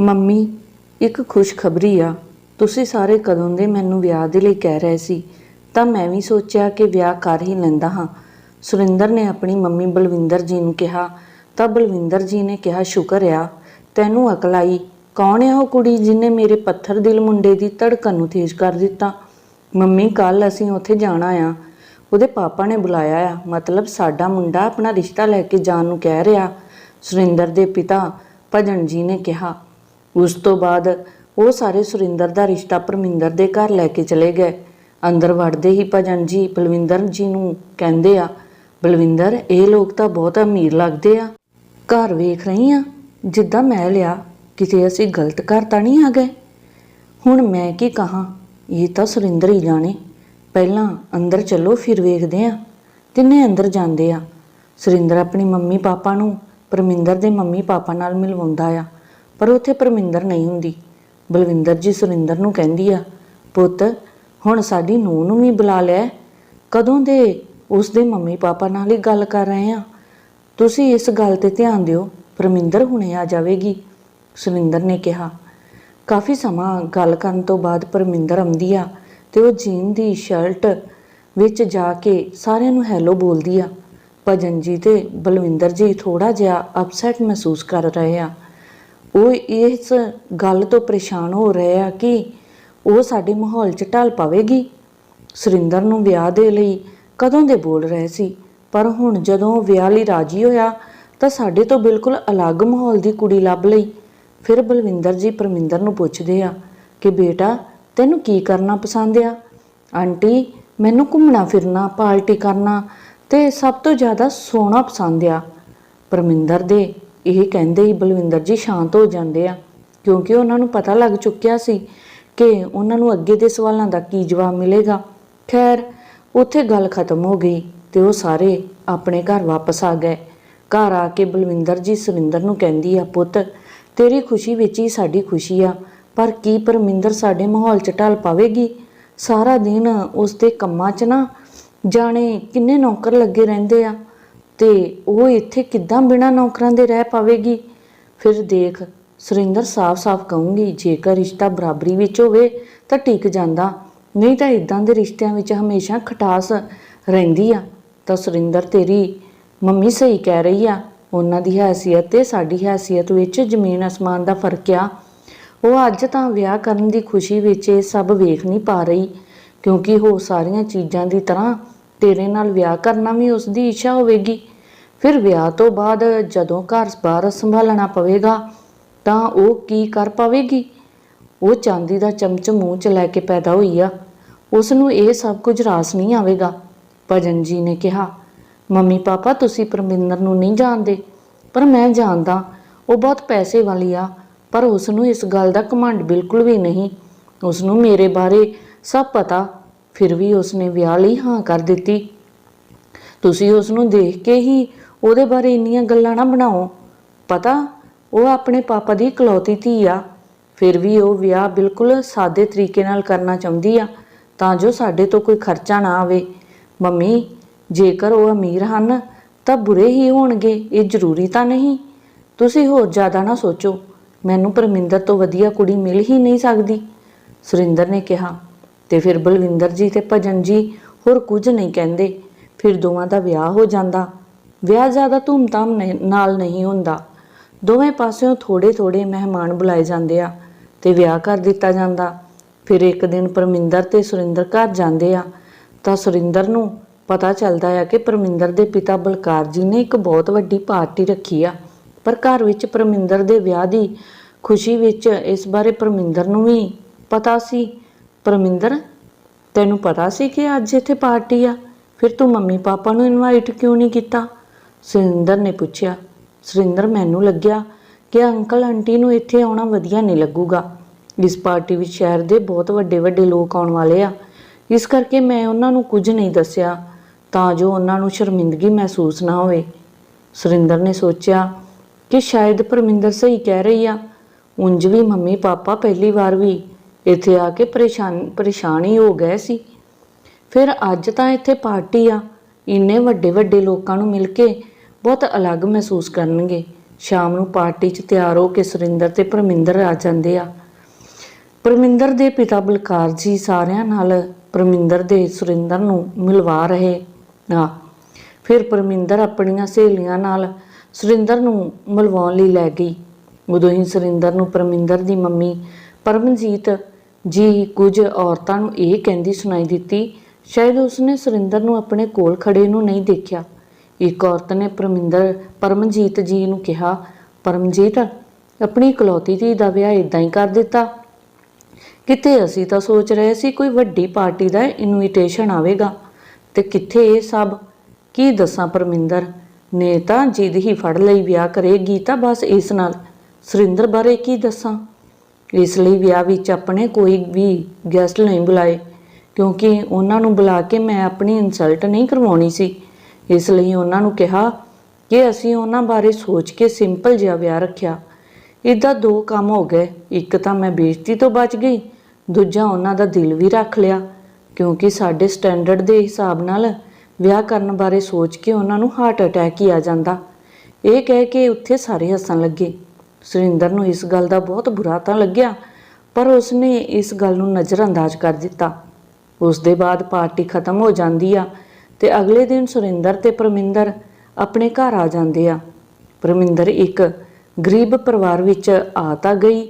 Mummy, ਇੱਕ ਖੁਸ਼ਖਬਰੀ ਆ। ਤੁਸੀਂ ਸਾਰੇ ਕਦੋਂ ਦੇ ਮੈਨੂੰ ਵਿਆਹ ਦੇ ਲਈ ਕਹਿ ਰਹੇ ਸੀ, ਤਾਂ ਮੈਂ ਵੀ ਸੋਚਿਆ ਕਿ ਵਿਆਹ ਕਰ ਹੀ ਲੈਂਦਾ ਹਾਂ। ਸੁਰਿੰਦਰ ਨੇ ਆਪਣੀ ਮੰਮੀ ਬਲਵਿੰਦਰ ਜੀ ਨੂੰ ਕਿਹਾ, ਤਾਂ ਬਲਵਿੰਦਰ ਜੀ ਨੇ ਕਿਹਾ, ਸ਼ੁਕਰ ਆ, ਤੈਨੂੰ ਅਕਲ ਆਈ। ਕੌਣ ਹੈ ਉਹ ਕੁੜੀ ਜਿਹਨੇ ਮੇਰੇ ਪੱਥਰ ਦਿਲ ਮੁੰਡੇ ਦੀ ਧੜਕਣ ਨੂੰ ਤੇਜ਼ ਕਰ ਦਿੱਤਾ? ਮੰਮੀ ਕੱਲ ਅਸੀਂ ਉੱਥੇ ਜਾਣਾ ਆ। ਉਹਦੇ ਪਾਪਾ ਨੇ ਬੁਲਾਇਆ ਆ। ਮਤਲਬ ਸਾਡਾ ਮੁੰਡਾ ਆਪਣਾ ਰਿਸ਼ਤਾ ਲੈ ਕੇ ਜਾਣ ਨੂੰ ਕਹਿ ਰਿਹਾ। ਸੁਰਿੰਦਰ ਦੇ ਪਿਤਾ ਭਜਨ ਜੀ ਨੇ ਕਿਹਾ ਉਸ ਤੋਂ ਬਾਅਦ ਉਹ ਸਾਰੇ ਸੁਰਿੰਦਰ ਦਾ ਰਿਸ਼ਤਾ ਪਰਮਿੰਦਰ ਦੇ ਘਰ ਲੈ ਕੇ ਚਲੇ ਗਏ। ਅੰਦਰ ਵੜਦੇ ਹੀ ਭਜਨ ਜੀ ਬਲਵਿੰਦਰ ਜੀ ਨੂੰ ਕਹਿੰਦੇ ਆ, ਬਲਵਿੰਦਰ, ਇਹ ਲੋਕ ਤਾਂ ਬਹੁਤ ਅਮੀਰ ਲੱਗਦੇ ਆ। ਘਰ ਵੇਖ ਰਹੀ ਆ, ਜਿੱਦਾਂ ਮੈਂ ਲਿਆ, ਕਿਤੇ ਅਸੀਂ ਗਲਤ ਘਰ ਤਾਂ ਨਹੀਂ ਆ ਗਏ ਹੁਣ ਮੈਂ ਕੀ ਕਹਾਂ? ਇਹ ਤਾਂ ਸੁਰਿੰਦਰ ਹੀ ਜਾਣੇ। ਪਹਿਲਾਂ ਅੰਦਰ ਚੱਲੋ, ਫਿਰ ਵੇਖਦੇ ਆ। ਤਿੰਨੇ ਅੰਦਰ ਜਾਂਦੇ ਆ। ਸੁਰਿੰਦਰ ਆਪਣੀ ਮੰਮੀ ਪਾਪਾ ਨੂੰ ਪਰਮਿੰਦਰ ਦੇ ਮੰਮੀ ਪਾਪਾ ਨਾਲ ਮਿਲਵਾਉਂਦਾ ਆ। ਪਰ ਉੱਥੇ ਪਰਮਿੰਦਰ ਨਹੀਂ ਹੁੰਦੀ। ਬਲਵਿੰਦਰ ਜੀ ਸੁਰਿੰਦਰ ਨੂੰ ਕਹਿੰਦੀ ਆ, ਪੁੱਤ, ਹੁਣ ਸਾਡੀ ਨੂੰਹ ਨੂੰ ਵੀ ਬੁਲਾ ਲਿਆ। ਕਦੋਂ ਦੇ ਉਸ ਦੇ ਮੰਮੀ ਪਾਪਾ ਨਾਲ ਹੀ ਗੱਲ ਕਰ ਰਹੇ ਆ? ਤੁਸੀਂ ਇਸ ਗੱਲ ਤੇ ਧਿਆਨ ਦਿਓ, ਪਰਮਿੰਦਰ ਹੁਣੇ ਆ ਜਾਵੇਗੀ। ਸੁਰਿੰਦਰ ਨੇ ਕਿਹਾ। ਕਾਫੀ ਸਮਾਂ ਗੱਲ ਕਰਨ ਤੋਂ ਬਾਅਦ ਪਰਮਿੰਦਰ ਆਉਂਦੀ ਆ ਤੇ ਉਹ ਜੀਨ ਦੀ ਸ਼ਰਟ ਵਿੱਚ ਜਾ ਕੇ ਸਾਰਿਆਂ ਨੂੰ ਹੈਲੋ ਬੋਲਦੀ ਆ। ਭਜਨ ਜੀ ਤੇ ਬਲਵਿੰਦਰ ਜੀ ਥੋੜਾ ਜਿਹਾ ਅਪਸੈਟ ਮਹਿਸੂਸ ਕਰ ਰਹੇ ਆ। ਉਹ ਇਸ ਗੱਲ ਤੋਂ ਪਰੇਸ਼ਾਨ ਹੋ ਰਹੇ ਆ ਕਿ ਉਹ ਸਾਡੇ ਮਾਹੌਲ 'ਚ ਢਲ ਪਾਵੇਗੀ। ਸੁਰਿੰਦਰ ਨੂੰ ਵਿਆਹ ਦੇ ਲਈ ਕਦੋਂ ਦੇ ਬੋਲ ਰਹੇ ਸੀ, ਪਰ ਹੁਣ ਜਦੋਂ ਵਿਆਹ ਲਈ ਰਾਜੀ ਹੋਇਆ, ਤਾਂ ਸਾਡੇ ਤੋਂ ਬਿਲਕੁਲ ਅਲੱਗ ਮਾਹੌਲ ਦੀ ਕੁੜੀ ਲੱਭ ਲਈ। ਫਿਰ ਬਲਵਿੰਦਰ ਜੀ ਪਰਮਿੰਦਰ ਨੂੰ ਪੁੱਛਦੇ ਆ ਕਿ ਬੇਟਾ, ਤੈਨੂੰ ਕੀ ਕਰਨਾ ਪਸੰਦ ਆ? ਆਂਟੀ, ਮੈਨੂੰ ਘੁੰਮਣਾ ਫਿਰਨਾ, ਪਾਰਟੀ ਕਰਨਾ ਤੇ ਸਭ ਤੋਂ ਜ਼ਿਆਦਾ ਸੋਣਾ ਪਸੰਦ ਆ। ਪਰਮਿੰਦਰ ਦੇ ਇਹ ਕਹਿੰਦੇ ਹੀ ਬਲਵਿੰਦਰ ਜੀ ਸ਼ਾਂਤ ਹੋ ਜਾਂਦੇ ਆ। ਕਿਉਂਕਿ ਉਹਨਾਂ ਨੂੰ ਪਤਾ ਲੱਗ ਚੁੱਕਿਆ ਸੀ ਕਿ ਉਹਨਾਂ ਨੂੰ ਅੱਗੇ ਦੇ ਸਵਾਲਾਂ ਦਾ ਕੀ ਜਵਾਬ ਮਿਲੇਗਾ। ਖੈਰ, ਉੱਥੇ ਗੱਲ ਖਤਮ ਹੋ ਗਈ ਤੇ ਉਹ ਸਾਰੇ ਆਪਣੇ ਘਰ ਵਾਪਸ ਆ ਗਏ। ਘਰ ਆ ਕੇ ਬਲਵਿੰਦਰ ਜੀ ਸੁਰਿੰਦਰ ਨੂੰ ਕਹਿੰਦੀ ਆ, ਪੁੱਤ, ਤੇਰੀ ਖੁਸ਼ੀ ਵਿੱਚ ਹੀ ਸਾਡੀ ਖੁਸ਼ੀ ਆ, ਪਰ ਕੀ ਪਰਮਿੰਦਰ ਸਾਡੇ ਮਾਹੌਲ 'ਚ ਢਲ ਪਾਵੇਗੀ? ਸਾਰਾ ਦਿਨ ਉਸ ਦੇ ਕੰਮਾਂ 'ਚ ਨਾ ਜਾਣੇ ਕਿੰਨੇ ਨੌਕਰ ਲੱਗੇ ਰਹਿੰਦੇ ਆ। ਤੇ ਉਹ ਇੱਥੇ ਕਿੱਦਾਂ ਬਿਨਾਂ ਨੌਕਰਾਂ ਦੇ ਰਹਿ ਪਾਵੇਗੀ? ਫਿਰ ਦੇਖ, ਸੁਰਿੰਦਰ ਸਾਫ਼-ਸਾਫ਼ ਕਹੂੰਗੀ, ਜੇਕਰ ਰਿਸ਼ਤਾ ਬਰਾਬਰੀ ਵਿੱਚ ਹੋਵੇ ਤਾਂ ਟਿਕ ਜਾਂਦਾ, ਨਹੀਂ ਤਾਂ ਇਦਾਂ ਦੇ ਰਿਸ਼ਤਿਆਂ ਵਿੱਚ ਹਮੇਸ਼ਾ ਖਟਾਸ ਰਹਿੰਦੀ ਆ। ਤਾਂ ਸੁਰਿੰਦਰ ਤੇਰੀ ਮੰਮੀ ਸਹੀ ਕਹਿ ਰਹੀ ਆ, ਉਹਨਾਂ ਦੀ ਹੈਸੀਅਤ ਤੇ ਸਾਡੀ ਹੈਸੀਅਤ ਵਿੱਚ ਜ਼ਮੀਨ ਅਸਮਾਨ ਦਾ ਫ਼ਰਕ ਆ। ਉਹ ਅੱਜ ਤਾਂ ਵਿਆਹ ਕਰਨ ਦੀ ਖੁਸ਼ੀ ਵਿੱਚ ਇਹ ਸਭ ਵੇਖ ਨਹੀਂ ਪਾ ਰਹੀ, ਕਿਉਂਕਿ ਉਹ ਸਾਰੀਆਂ ਚੀਜ਼ਾਂ ਦੀ ਤਰ੍ਹਾਂ ਤੇਰੇ ਨਾਲ ਵਿਆਹ ਕਰਨਾ ਵੀ ਉਸ ਦੀ ਇੱਛਾ ਹੋਵੇਗੀ। ਫਿਰ ਵਿਆਹ ਤੋਂ ਬਾਅਦ ਜਦੋਂ ਘਰ-ਬਾਰ ਸੰਭਾਲਣਾ ਪਵੇਗਾ, ਤਾਂ ਉਹ ਕੀ ਕਰ ਪਾਵੇਗੀ? ਉਹ ਚਾਂਦੀ ਦਾ ਚਮਚ ਮੂੰਹ 'ਚ ਲੈ ਕੇ ਪੈਦਾ ਹੋਈ ਆ। ਉਸ ਨੂੰ ਇਹ ਸਭ ਕੁਝ ਰਾਸ ਨਹੀਂ ਆਵੇਗਾ। ਭਜਨ ਜੀ ਨੇ ਕਿਹਾ, ਮੰਮੀ ਪਾਪਾ, ਤੁਸੀਂ ਪਰਮਿੰਦਰ ਨੂੰ ਨਹੀਂ ਜਾਣਦੇ। ਪਰ ਮੈਂ ਜਾਣਦਾ, ਉਹ ਬਹੁਤ ਪੈਸੇ ਵਾਲੀ ਆ, ਪਰ ਉਸ ਨੂੰ ਇਸ ਗੱਲ ਦਾ ਘਮੰਡ ਬਿਲਕੁਲ ਵੀ ਨਹੀਂ। ਉਸ ਨੂੰ ਮੇਰੇ ਬਾਰੇ ਸਭ ਪਤਾ ਫਿਰ ਵੀ ਉਸਨੇ ਵਿਆਹ ਲਈ ਹਾਂ ਕਰ ਦਿੱਤੀ। ਤੁਸੀਂ ਉਸ ਨੂੰ ਦੇਖ ਕੇ ਹੀ ਉਹਦੇ ਬਾਰੇ ਇੰਨੀਆਂ ਗੱਲਾਂ ਨਾ ਬਣਾਓ। ਪਤਾ, ਉਹ ਆਪਣੇ ਪਾਪਾ ਦੀ ਇਕਲੌਤੀ ਧੀ ਆ। ਫਿਰ ਵੀ ਉਹ ਵਿਆਹ ਬਿਲਕੁਲ ਸਾਦੇ ਤਰੀਕੇ ਨਾਲ ਕਰਨਾ ਚਾਹੁੰਦੀ ਆ, ਤਾਂ ਜੋ ਸਾਡੇ ਤੋਂ ਕੋਈ ਖਰਚਾ ਨਾ ਆਵੇ। ਮੰਮੀ, ਜੇਕਰ ਉਹ ਅਮੀਰ ਹਨ, ਤਾਂ ਬੁਰੇ ਹੀ ਹੋਣਗੇ, ਇਹ ਜ਼ਰੂਰੀ ਤਾਂ ਨਹੀਂ। ਤੁਸੀਂ ਹੋਰ ਜ਼ਿਆਦਾ ਨਾ ਸੋਚੋ, ਮੈਨੂੰ ਪਰਮਿੰਦਰ ਤੋਂ ਵਧੀਆ ਕੁੜੀ ਮਿਲ ਹੀ ਨਹੀਂ ਸਕਦੀ। ਸੁਰਿੰਦਰ ਨੇ ਕਿਹਾ ਤੇ ਫਿਰ ਬਲਵਿੰਦਰ ਜੀ ਤੇ ਭਜਨ ਜੀ ਹੋਰ ਕੁਝ ਨਹੀਂ ਕਹਿੰਦੇ। ਫਿਰ ਦੋਵਾਂ ਦਾ ਵਿਆਹ ਹੋ ਜਾਂਦਾ। ਵਿਆਹ ਜ਼ਿਆਦਾ ਧੂਮਧਾਮ ਨਹੀਂ- ਨਾਲ ਨਹੀਂ ਹੁੰਦਾ। ਦੋਵੇਂ ਪਾਸਿਓਂ ਥੋੜੇ-ਥੋੜੇ ਮਹਿਮਾਨ ਬੁਲਾਏ ਜਾਂਦੇ ਆ ਤੇ ਵਿਆਹ ਕਰ ਦਿੱਤਾ ਜਾਂਦਾ। ਫਿਰ ਇੱਕ ਦਿਨ ਪਰਮਿੰਦਰ ਤੇ ਸੁਰਿੰਦਰ ਘਰ ਜਾਂਦੇ ਆ। ਤਾਂ ਸੁਰਿੰਦਰ ਨੂੰ ਪਤਾ ਚੱਲਦਾ ਆ ਕਿ ਪਰਮਿੰਦਰ ਦੇ ਪਿਤਾ ਬਲਕਾਰ ਜੀ ਨੇ ਇੱਕ ਬਹੁਤ ਵੱਡੀ ਪਾਰਟੀ ਰੱਖੀ ਆ। ਪਰ ਘਰ ਵਿੱਚ ਪਰਮਿੰਦਰ ਦੇ ਵਿਆਹ ਦੀ ਖੁਸ਼ੀ ਵਿੱਚ ਇਸ ਬਾਰੇ ਪਰਮਿੰਦਰ ਨੂੰ ਵੀ ਪਤਾ ਸੀ ਪਰਮਿੰਦਰ, ਤੈਨੂੰ ਪਤਾ ਸੀ ਕਿ ਅੱਜ ਇੱਥੇ ਪਾਰਟੀ ਆ। ਫਿਰ ਤੂੰ ਮੰਮੀ ਪਾਪਾ ਨੂੰ ਇਨਵਾਈਟ ਕਿਉਂ ਨਹੀਂ ਕੀਤਾ? ਸੁਰਿੰਦਰ ਨੇ ਪੁੱਛਿਆ। ਸੁਰਿੰਦਰ ਮੈਨੂੰ ਲੱਗਿਆ ਕਿ ਅੰਕਲ ਆਂਟੀ ਨੂੰ ਇੱਥੇ ਆਉਣਾ ਵਧੀਆ ਨਹੀਂ ਲੱਗੂਗਾ। ਇਸ ਪਾਰਟੀ ਵਿੱਚ ਸ਼ਹਿਰ ਦੇ ਬਹੁਤ ਵੱਡੇ ਵੱਡੇ ਲੋਕ ਆਉਣ ਵਾਲੇ ਆ। ਇਸ ਕਰਕੇ ਮੈਂ ਉਹਨਾਂ ਨੂੰ ਕੁਝ ਨਹੀਂ ਦੱਸਿਆ, ਤਾਂ ਜੋ ਉਹਨਾਂ ਨੂੰ ਸ਼ਰਮਿੰਦਗੀ ਮਹਿਸੂਸ ਨਾ ਹੋਵੇ। ਸੁਰਿੰਦਰ ਨੇ ਸੋਚਿਆ ਕਿ ਸ਼ਾਇਦ ਪਰਮਿੰਦਰ ਸਹੀ ਕਹਿ ਰਹੀ ਆ। ਉਂਝ ਵੀ ਮੰਮੀ ਪਾਪਾ ਪਹਿਲੀ ਵਾਰ ਵੀ ਇੱਥੇ ਆ ਕੇ ਪਰੇਸ਼ਾਨ ਪਰੇਸ਼ਾਨ ਹੀ ਹੋ ਗਏ ਸੀ। ਫਿਰ ਅੱਜ ਤਾਂ ਇੱਥੇ ਪਾਰਟੀ ਆ। ਇੰਨੇ ਵੱਡੇ ਵੱਡੇ ਲੋਕਾਂ ਨੂੰ ਮਿਲ ਕੇ ਬਹੁਤ ਅਲੱਗ ਮਹਿਸੂਸ ਕਰਨਗੇ। ਸ਼ਾਮ ਨੂੰ ਪਾਰਟੀ 'ਚ ਤਿਆਰ ਹੋ ਕੇ ਸੁਰਿੰਦਰ ਤੇ ਪਰਮਿੰਦਰ ਆ ਜਾਂਦੇ ਆ। ਪਰਮਿੰਦਰ ਦੇ ਪਿਤਾ ਬਲਕਾਰ ਜੀ ਸਾਰਿਆਂ ਨਾਲ ਪਰਮਿੰਦਰ ਦੇ ਸੁਰਿੰਦਰ ਨੂੰ ਮਿਲਵਾ ਰਹੇ ਆ। ਫਿਰ ਪਰਮਿੰਦਰ ਆਪਣੀਆਂ ਸਹੇਲੀਆਂ ਨਾਲ ਸੁਰਿੰਦਰ ਨੂੰ ਮਿਲਵਾਉਣ ਲਈ ਲੈ ਗਈ। ਉਦੋਂ ਹੀ ਸੁਰਿੰਦਰ ਨੂੰ ਪਰਮਿੰਦਰ ਦੀ ਮੰਮੀ ਪਰਮਜੀਤ ਜੀ, ਕੁਝ ਔਰਤਾਂ ਨੂੰ ਇਹ ਕਹਿੰਦੀ ਸੁਣਾਈ ਦਿੱਤੀ, ਸ਼ਾਇਦ ਉਸਨੇ ਸੁਰਿੰਦਰ ਨੂੰ ਆਪਣੇ ਕੋਲ ਖੜੇ ਨੂੰ ਨਹੀਂ ਦੇਖਿਆ। ਇੱਕ ਔਰਤ ਨੇ ਪਰਮਿੰਦਰ, ਪਰਮਜੀਤ ਜੀ ਨੂੰ ਕਿਹਾ, ਪਰਮਜੀਤ, ਆਪਣੀ ਇਕਲੌਤੀ ਧੀ ਦਾ ਵਿਆਹ ਇਦਾਂ ਹੀ ਕਰ ਦਿੱਤਾ। ਕਿਤੇ ਅਸੀਂ ਤਾਂ ਸੋਚ ਰਹੇ ਸੀ ਕੋਈ ਵੱਡੀ ਪਾਰਟੀ ਦਾ ਇਨਵੀਟੇਸ਼ਨ ਆਵੇਗਾ। ਤੇ ਕਿੱਥੇ ਇਹ ਸਭ? ਕੀ ਦੱਸਾਂ ਪਰਮਿੰਦਰ? ਨੇ ਤਾਂ ਜਿੱਦ ਹੀ ਫੜ ਲਈ ਵਿਆਹ ਕਰੇਗੀ ਤਾਂ ਬਸ ਇਸ ਨਾਲ। ਸੁਰਿੰਦਰ ਬਾਰੇ ਕੀ ਦੱਸਾਂ? ਇਸ ਲਈ ਵਿਆਹ ਵਿੱਚ ਆਪਣੇ ਕੋਈ ਵੀ ਗੈਸਟ ਨਹੀਂ ਬੁਲਾਏ, ਕਿਉਂਕਿ ਉਹਨਾਂ ਨੂੰ ਬੁਲਾ ਕੇ ਮੈਂ ਆਪਣੀ ਇਨਸਲਟ ਨਹੀਂ ਕਰਵਾਉਣੀ ਸੀ। ਇਸ ਲਈ ਉਹਨਾਂ ਨੂੰ ਕਿਹਾ ਕਿ ਅਸੀਂ ਉਹਨਾਂ ਬਾਰੇ ਸੋਚ ਕੇ ਸਿੰਪਲ ਜਿਹਾ ਵਿਆਹ ਰੱਖਿਆ। ਇਦਾਂ ਦੋ ਕੰਮ ਹੋ ਗਏ। ਇੱਕ ਤਾਂ ਮੈਂ ਬੇਇੱਜ਼ਤੀ ਤੋਂ ਬਚ ਗਈ, ਦੂਜਾ ਉਹਨਾਂ ਦਾ ਦਿਲ ਵੀ ਰੱਖ ਲਿਆ, ਕਿਉਂਕਿ ਸਾਡੇ ਸਟੈਂਡਰਡ ਦੇ ਹਿਸਾਬ ਨਾਲ ਵਿਆਹ ਕਰਨ ਬਾਰੇ ਸੋਚ ਕੇ ਉਹਨਾਂ ਨੂੰ ਹਾਰਟ ਅਟੈਕ ਹੀ ਆ ਜਾਂਦਾ। ਇਹ ਕਹਿ ਕੇ ਉੱਥੇ ਸਾਰੇ ਹੱਸਣ ਲੱਗੇ। ਸੁਰਿੰਦਰ ਨੂੰ ਇਸ ਗੱਲ ਦਾ ਬਹੁਤ ਬੁਰਾ ਤਾਂ ਲੱਗਿਆ, ਪਰ ਉਸਨੇ ਇਸ ਗੱਲ ਨੂੰ ਨਜ਼ਰਅੰਦਾਜ਼ ਕਰ ਦਿੱਤਾ। ਉਸ ਦੇ ਬਾਅਦ ਪਾਰਟੀ ਖਤਮ ਹੋ ਜਾਂਦੀ ਆ ਤੇ ਅਗਲੇ ਦਿਨ ਸੁਰਿੰਦਰ ਤੇ ਪਰਮਿੰਦਰ ਆਪਣੇ ਘਰ ਆ ਜਾਂਦੇ ਆ। ਪਰਮਿੰਦਰ ਇੱਕ ਗਰੀਬ ਪਰਿਵਾਰ ਵਿੱਚ ਆ ਤਾਂ ਗਈ,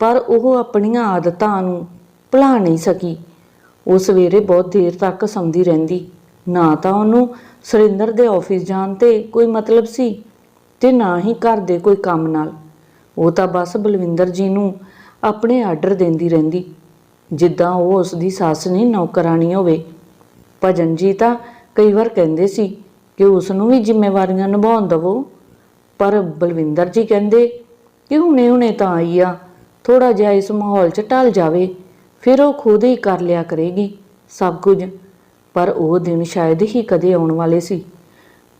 ਪਰ ਉਹ ਆਪਣੀਆਂ ਆਦਤਾਂ ਨੂੰ ਭੁਲਾ ਨਹੀਂ ਸਕੀ। ਉਹ ਸਵੇਰੇ ਬਹੁਤ ਦੇਰ ਤੱਕ ਸੌਂਦੀ ਰਹਿੰਦੀ। ਨਾ ਤਾਂ ਉਹਨੂੰ ਸੁਰਿੰਦਰ ਦੇ ਆਫਿਸ ਜਾਣ ਤੇ ਕੋਈ ਮਤਲਬ ਸੀ ਤੇ ਨਾ ਹੀ ਘਰ ਦੇ ਕੋਈ ਕੰਮ ਨਾਲ। ਉਹ ਤਾਂ ਬਸ ਬਲਵਿੰਦਰ ਜੀ ਨੂੰ ਆਪਣੇ ਆਰਡਰ ਦਿੰਦੀ ਰਹਿੰਦੀ। ਜਿੱਦਾਂ ਉਹ ਉਸ ਦੀ ਸੱਸ ਨਹੀਂ ਨੌਕਰਾਨੀ ਹੋਵੇ। ਭਜਨ ਜੀ ਤਾਂ ਕਈ ਵਾਰ ਕਹਿੰਦੇ ਸੀ ਕਿ ਉਸ ਨੂੰ ਵੀ ਜ਼ਿੰਮੇਵਾਰੀਆਂ ਨਿਭਾਉਣ ਦਵੋ। ਪਰ ਬਲਵਿੰਦਰ ਜੀ ਕਹਿੰਦੇ ਕਿ ਹੁਣੇ ਹੁਣੇ ਤਾਂ ਆਈ ਆ। ਥੋੜਾ ਜਿਹਾ ਇਸ ਮਾਹੌਲ 'ਚ ਢਲ ਜਾਵੇ, ਫਿਰ ਉਹ ਖੁਦ ਹੀ ਕਰ ਲਿਆ ਕਰੇਗੀ ਸਭ ਕੁਝ। ਪਰ ਉਹ ਦਿਨ ਸ਼ਾਇਦ ਹੀ ਕਦੇ ਆਉਣ ਵਾਲੇ ਸੀ।